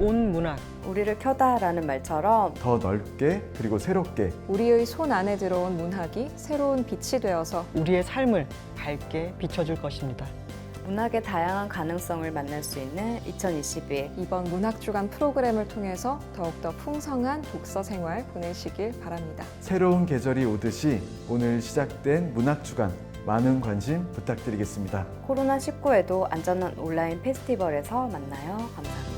온 문학. 우리를 켜다라는 말처럼 더 넓게 그리고 새롭게 우리의 손 안에 들어온 문학이 새로운 빛이 되어서 우리의 삶을 밝게 비춰줄 것입니다. 문학의 다양한 가능성을 만날 수 있는 2022 이번 문학주간 프로그램을 통해서 더욱더 풍성한 독서 생활 보내시길 바랍니다. 새로운 계절이 오듯이 오늘 시작된 문학주간 많은 관심 부탁드리겠습니다. 코로나19에도 안전한 온라인 페스티벌에서 만나요. 감사합니다.